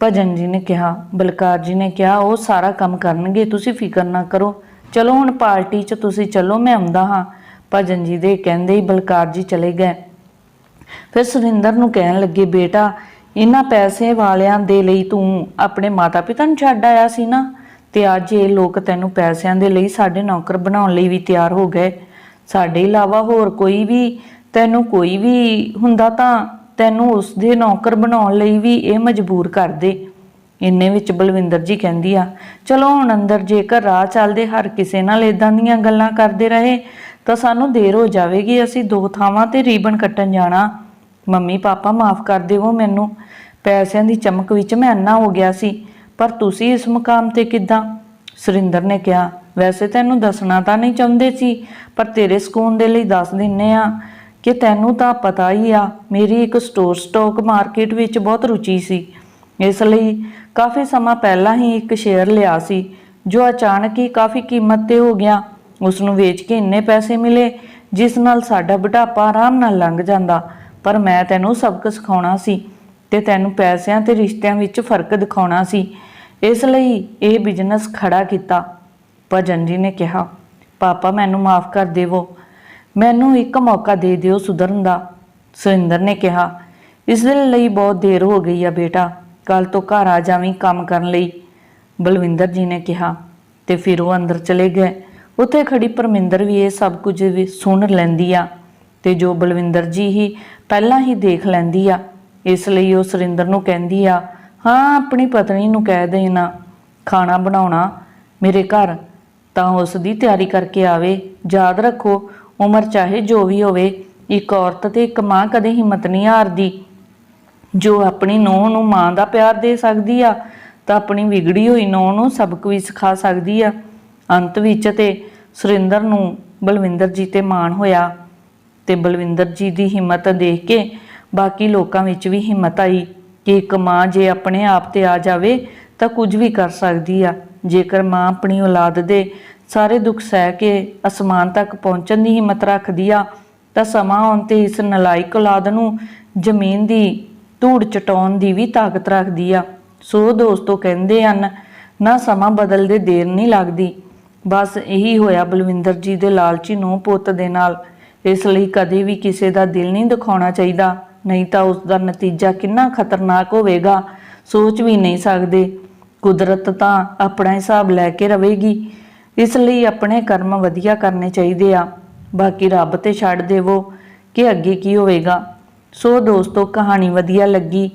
ਭਜਨ ਜੀ ਨੇ ਕਿਹਾ, ਬਲਕਾਰ ਜੀ ਨੇ ਕਿਹਾ, ਉਹ ਸਾਰਾ ਕੰਮ ਕਰਨਗੇ, ਤੁਸੀਂ ਫਿਕਰ ਨਾ ਕਰੋ। ਚਲੋ ਹੁਣ ਪਾਰਟੀ 'ਚ ਤੁਸੀਂ ਚੱਲੋ, ਮੈਂ ਆਉਂਦਾ ਹਾਂ। ਭਜਨ ਜੀ ਦੇ ਕਹਿੰਦੇ ਹੀ ਬਲਕਾਰ ਜੀ ਚਲੇ ਗਏ। ਫਿਰ ਸੁਰਿੰਦਰ ਨੂੰ ਕਹਿਣ ਲੱਗੇ, ਬੇਟਾ, ਇਹਨਾਂ ਪੈਸੇ ਵਾਲਿਆਂ ਦੇ ਲਈ ਤੂੰ ਆਪਣੇ ਮਾਤਾ-ਪਿਤਾ ਨੂੰ ਛੱਡ ਆਇਆ ਸੀ ਨਾ? ਤੇ ਅੱਜ ਇਹ ਲੋਕ ਤੈਨੂੰ ਪੈਸਿਆਂ ਦੇ ਲਈ ਸਾਡੇ ਨੌਕਰ ਬਣਾਉਣ ਲਈ ਵੀ ਤਿਆਰ ਹੋ ਗਏ। ਸਾਡੇ ਇਲਾਵਾ ਹੋਰ ਕੋਈ ਵੀ ਤੈਨੂੰ ਕੋਈ ਵੀ ਹੁੰਦਾ ਤਾਂ ਤੈਨੂੰ ਉਸ ਦੇ ਨੌਕਰ ਬਣਾਉਣ ਲਈ ਵੀ ਇਹ ਮਜਬੂਰ ਕਰਦੇ ਇੰਨੇ ਵਿੱਚ ਬਲਵਿੰਦਰ ਜੀ ਕਹਿੰਦੀ ਆ, ਚਲੋ ਹੁਣ ਅੰਦਰ ਜੇਕਰ ਰਾਹ ਚੱਲਦੇ, ਹਰ ਕਿਸੇ ਨਾਲ ਇਦਾਂ ਦੀਆਂ ਗੱਲਾਂ ਕਰਦੇ ਰਹੇ, ਤਾਂ ਸਾਨੂੰ ਦੇਰ ਹੋ ਜਾਵੇਗੀ, ਅਸੀਂ ਦੋ ਥਾਵਾਂ ਤੇ ਰੀਬਨ ਕੱਟਣ ਜਾਣਾ। ਮੰਮੀ, ਪਾਪਾ, ਮਾਫ ਕਰ ਦਿਵੋ ਮੈਨੂੰ। ਪੈਸਿਆਂ ਦੀ ਚਮਕ ਵਿੱਚ ਮੈਂ ਅੰਨਾ ਹੋ ਗਿਆ ਸੀ। ਪਰ ਤੁਸੀਂ ਇਸ ਮੁਕਾਮ ਤੇ ਕਿੱਦਾਂ? ਸੁਰਿੰਦਰ ਨੇ ਕਿਹਾ, ਵੈਸੇ ਤੈਨੂੰ ਦੱਸਣਾ ਤਾਂ ਨਹੀਂ ਚਾਹੁੰਦੇ ਸੀ, ਪਰ ਤੇਰੇ ਸਕੂਨ ਦੇ ਲਈ ਦੱਸ ਦਿੰਨੇ ਆ ਕਿ ਤੈਨੂੰ ਤਾਂ ਪਤਾ ਹੀ ਆ, ਮੇਰੀ ਇੱਕ ਸਟੋਰ ਸਟਾਕ ਮਾਰਕੀਟ ਵਿੱਚ ਬਹੁਤ ਰੁਚੀ ਸੀ। ਇਸ ਲਈ ਕਾਫੀ ਸਮਾਂ ਪਹਿਲਾਂ ਹੀ ਇੱਕ ਸ਼ੇਅਰ ਲਿਆ ਸੀ, ਜੋ ਅਚਾਨਕ ਹੀ ਕਾਫੀ ਕੀਮਤ ਤੇ ਹੋ ਗਿਆ। ਉਸ ਨੂੰ ਵੇਚ ਕੇ ਇੰਨੇ ਪੈਸੇ ਮਿਲੇ, ਜਿਸ ਨਾਲ ਸਾਡਾ ਬੁਢਾਪਾ ਆਰਾਮ ਨਾਲ ਲੰਘ ਜਾਂਦਾ, ਪਰ ਮੈਂ ਤੈਨੂੰ ਸਬਕ ਸਿਖਾਉਣਾ ਸੀ। ਤੇ ਤੈਨੂੰ ਪੈਸਿਆਂ ਤੇ ਰਿਸ਼ਤਿਆਂ ਵਿੱਚ ਫ਼ਰਕ ਦਿਖਾਉਣਾ ਸੀ। ਇਸ ਲਈ ਇਹ ਬਿਜ਼ਨਸ ਖੜਾ ਕੀਤਾ। ਭਜਨ ਜੀ ਨੇ ਕਿਹਾ, ਪਾਪਾ, ਮੈਨੂੰ ਮਾਫ ਕਰ ਦੇਵੋ। ਮੈਨੂੰ ਇੱਕ ਮੌਕਾ ਦੇ ਦਿਓ ਸੁਧਰਨ ਦਾ। ਸੁਰਿੰਦਰ ਨੇ ਕਿਹਾ, ਇਸ ਦੇ ਲਈ ਬਹੁਤ ਦੇਰ ਹੋ ਗਈ ਆ ਬੇਟਾ। ਕੱਲ ਤੋਂ ਘਰ ਆ ਜਾਵੀਂ ਕੰਮ ਕਰਨ ਲਈ। ਬਲਵਿੰਦਰ ਜੀ ਨੇ ਕਿਹਾ, ਤੇ ਫਿਰ ਉਹ ਅੰਦਰ ਚਲੇ ਗਏ। ਉੱਥੇ ਖੜੀ ਪਰਮਿੰਦਰ ਵੀ ਇਹ ਸਭ ਕੁਝ ਵੀ ਸੁਣ ਲੈਂਦੀ ਆ, ਤੇ ਜੋ ਬਲਵਿੰਦਰ ਜੀ ਹੀ ਪਹਿਲਾਂ ਹੀ ਦੇਖ ਲੈਂਦੀ ਆ ਇਸ ਲਈ ਉਹ ਸੁਰਿੰਦਰ ਨੂੰ ਕਹਿੰਦੀ ਆ, ਹਾਂ, ਆਪਣੀ ਪਤਨੀ ਨੂੰ ਕਹਿ ਦੇਣਾ ਖਾਣਾ ਬਣਾਉਣਾ ਮੇਰੇ ਘਰ, ਤਾਂ ਉਸ ਦੀ ਤਿਆਰੀ ਕਰਕੇ ਆਵੇ। ਯਾਦ ਰੱਖੋ, ਉਮਰ ਚਾਹੇ ਜੋ ਵੀ ਹੋਵੇ, ਇੱਕ ਔਰਤ ਤੇ ਇੱਕ ਮਾਂ ਕਦੇ ਹਿੰਮਤ ਨਹੀਂ ਹਾਰਦੀ। ਜੋ ਆਪਣੀ ਨੂੰਹ ਨੂੰ ਮਾਂ ਦਾ ਪਿਆਰ ਦੇ ਸਕਦੀ ਆ, ਤਾਂ ਆਪਣੀ ਵਿਗੜੀ ਹੋਈ ਨੂੰਹ ਨੂੰ ਸਬਕ ਵੀ ਸਿਖਾ ਸਕਦੀ ਆ। ਅੰਤ ਵਿੱਚ ਤੇ ਸੁਰਿੰਦਰ ਨੂੰ ਬਲਵਿੰਦਰ ਜੀ ਤੇ ਮਾਣ ਹੋਇਆ ਤੇ ਬਲਵਿੰਦਰ ਜੀ ਦੀ ਹਿੰਮਤ ਦੇਖ ਕੇ ਬਾਕੀ ਲੋਕਾਂ ਵਿੱਚ ਵੀ ਹਿੰਮਤ ਆਈ ਕਿ ਇੱਕ ਮਾਂ ਜੇ ਆਪਣੇ ਆਪ ਤੇ ਆ ਜਾਵੇ ਤਾਂ ਕੁਝ ਵੀ ਕਰ ਸਕਦੀ ਆ। ਜੇਕਰ ਮਾਂ ਆਪਣੀ ਔਲਾਦ ਦੇ ਸਾਰੇ ਦੁੱਖ ਸਹਿ ਕੇ ਅਸਮਾਨ ਤੱਕ ਪਹੁੰਚਣ ਦੀ ਹਿੰਮਤ ਰੱਖਦੀ ਆ, ਤਾਂ ਸਮਾਂ ਆਉਣ ਤੇ ਇਸ ਨਲਾਇਕ ਔਲਾਦ ਨੂੰ ਜ਼ਮੀਨ ਦੀ ਧੂੜ ਚਟਾਉਣ ਦੀ ਵੀ ਤਾਕਤ ਰੱਖਦੀ ਆ। ਸੋ ਦੋਸਤੋ ਕਹਿੰਦੇ ਹਨ, ਨਾ ਸਮਾਂ ਬਦਲਦੇ ਦੇਰ ਨਹੀਂ ਲੱਗਦੀ। ਬਸ ਇਹੀ ਹੋਇਆ ਬਲਵਿੰਦਰ ਜੀ ਦੇ ਲਾਲਚੀ ਨੂੰ ਪੁੱਤ ਦੇ ਨਾਲ। ਇਸ ਲਈ ਕਦੇ ਵੀ ਕਿਸੇ ਦਾ ਦਿਲ ਨਹੀਂ ਦਿਖਾਉਣਾ ਚਾਹੀਦਾ। ਨਹੀਂ ਤਾਂ ਉਸ ਦਾ ਨਤੀਜਾ ਕਿੰਨਾ ਖਤਰਨਾਕ ਹੋਵੇਗਾ, ਸੋਚ ਵੀ ਨਹੀਂ ਸਕਦੇ। ਕੁਦਰਤ ਤਾਂ ਆਪਣਾ ਹਿਸਾਬ ਲੈ ਕੇ ਰਵੇਗੀ। ਇਸ ਲਈ ਆਪਣੇ ਕਰਮ ਵਧੀਆ ਕਰਨੇ ਚਾਹੀਦੇ ਆ। ਬਾਕੀ ਰੱਬ ਤੇ ਛੱਡ ਦੇਵੋ ਕਿ ਅੱਗੇ ਕੀ ਹੋਵੇਗਾ। ਸੋ ਦੋਸਤੋ, ਕਹਾਣੀ ਵਧੀਆ ਲੱਗੀ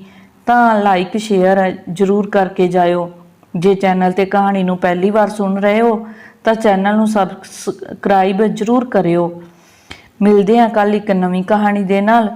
ਤਾਂ ਲਾਈਕ ਸ਼ੇਅਰ ਜਰੂਰ ਕਰਕੇ ਜਾਇਓ। ਜੇ ਚੈਨਲ ਤੇ ਕਹਾਣੀ ਨੂੰ ਪਹਿਲੀ ਵਾਰ ਸੁਣ ਰਹੇ ਹੋ, ਤਾਂ ਚੈਨਲ ਨੂੰ ਸਬਸਕ੍ਰਾਈਬ ਜਰੂਰ ਕਰਿਓ। ਮਿਲਦੇ ਹਾਂ ਕੱਲ ਇੱਕ ਨਵੀਂ ਕਹਾਣੀ ਦੇ ਨਾਲ।